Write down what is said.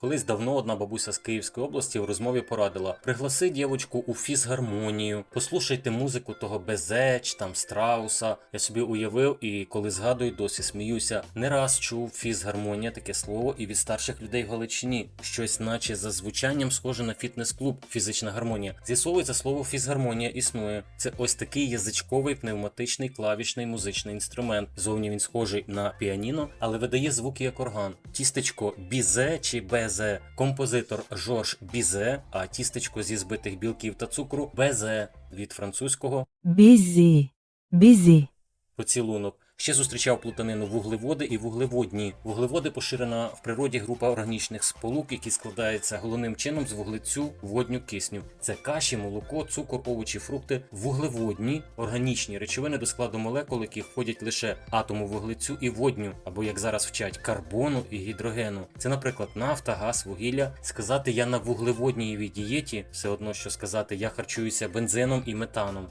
Колись давно одна бабуся з Київської області в розмові порадила: пригласи дівочку у фізгармонію, послухайте музику того Безеч, там Страуса. Я собі уявив і коли згадую, досі сміюся. Не раз чув фізгармонія таке слово і від старших людей Галичині. Щось, наче за звучанням, схоже на фітнес-клуб, фізична гармонія. З'ясовується слово фізгармонія існує. Це ось такий язичковий пневматичний клавішний музичний інструмент. Зовні він схожий на піаніно, але видає звуки як орган. Тістечко бізе чи безе. Композитор Жорж Бізе, а тістечко зі збитих білків та цукру безе від французького Бізі. Бізі. поцілунок. Ще зустрічав плутанину вуглеводи і вуглеводні. Вуглеводи поширена в природі група органічних сполук, які складаються головним чином з вуглецю, водню, кисню. Це каші, молоко, цукор, овочі, фрукти, вуглеводні, органічні речовини до складу молекул, які входять лише атому вуглецю і водню, або як зараз вчать карбону і гідрогену. Це, наприклад, нафта, газ, вугілля. Сказати я на вуглеводній дієті все одно, що сказати я харчуюся бензином і метаном.